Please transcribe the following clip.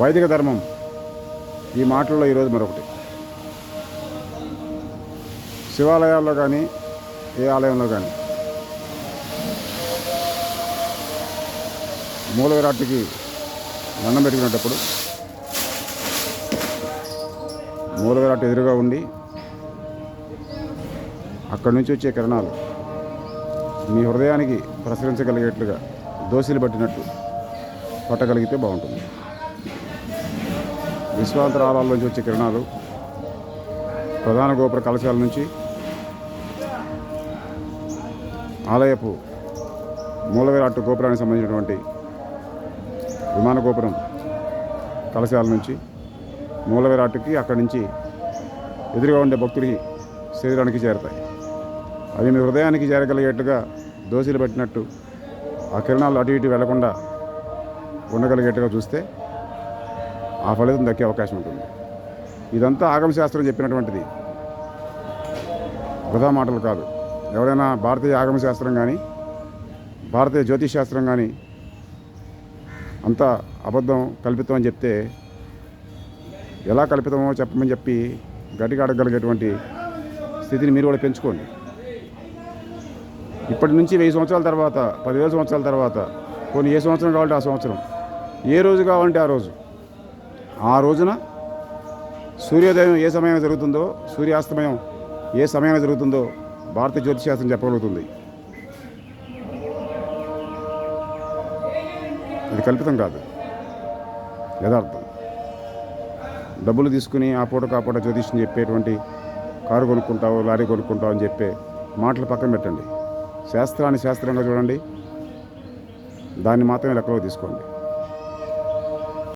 వైదిక ధర్మం. ఈ మాటల్లో ఈరోజు మరొకటి. శివాలయాల్లో కానీ ఏ ఆలయంలో కానీ మూల విరాట్కి దండం పెట్టుకునేటప్పుడు మూల విరాట్ ఎదురుగా ఉండి అక్కడి నుంచి వచ్చే కిరణాలు మీ హృదయానికి ప్రసరించగలిగేట్లుగా దోశలు పట్టినట్టు పట్టగలిగితే బాగుంటుంది. విశ్వాంతరాళాల్లోంచి వచ్చే కిరణాలు ప్రధాన గోపుర కలశాల నుంచి ఆలయపు మూల గోపురానికి సంబంధించినటువంటి విమాన గోపురం కలశాల నుంచి మూల అక్కడి నుంచి ఎదురుగా ఉండే భక్తుడి శరీరానికి చేరతాయి. అవి మీ హృదయానికి చేరగలిగేట్టుగా దోశలు పెట్టినట్టు ఆ కిరణాలు అటు ఇటు వెళ్ళకుండా ఉండగలిగేట్టుగా చూస్తే ఆ ఫలితం దక్కే అవకాశం ఉంటుంది. ఇదంతా ఆగమశాస్త్రం చెప్పినటువంటిది. వృధా మాటలు కాదు. ఎవరైనా భారతీయ ఆగమశాస్త్రం కానీ భారతీయ జ్యోతిష్ శాస్త్రం కానీ అంతా అబద్ధం కల్పితం అని చెప్తే ఎలా కల్పితమో చెప్పమని చెప్పి గట్టిగా స్థితిని మీరు కూడా పెంచుకోండి. ఇప్పటి నుంచి వెయ్యి సంవత్సరాల తర్వాత పదివేల సంవత్సరాల తర్వాత కొన్ని ఏ సంవత్సరం కావాలంటే ఆ సంవత్సరం ఏ రోజు కావాలంటే ఆ రోజు ఆ రోజున సూర్యోదయం ఏ సమయంలో జరుగుతుందో సూర్యాస్తమయం ఏ సమయంలో జరుగుతుందో భారతీయ జ్యోతిశాస్త్రం చెప్పగలుగుతుంది. అది కల్పితం కాదు. యథార్థం. డబ్బులు తీసుకుని ఆ పూట కాపూట జ్యోతిష్యం చెప్పేటువంటి కారు కొనుక్కుంటావు లారీ కొనుక్కుంటావు అని చెప్పే మాటలు పక్కన పెట్టండి. శాస్త్రాన్ని శాస్త్రంగా చూడండి. దాన్ని మాత్రమే లెక్కలో తీసుకోండి.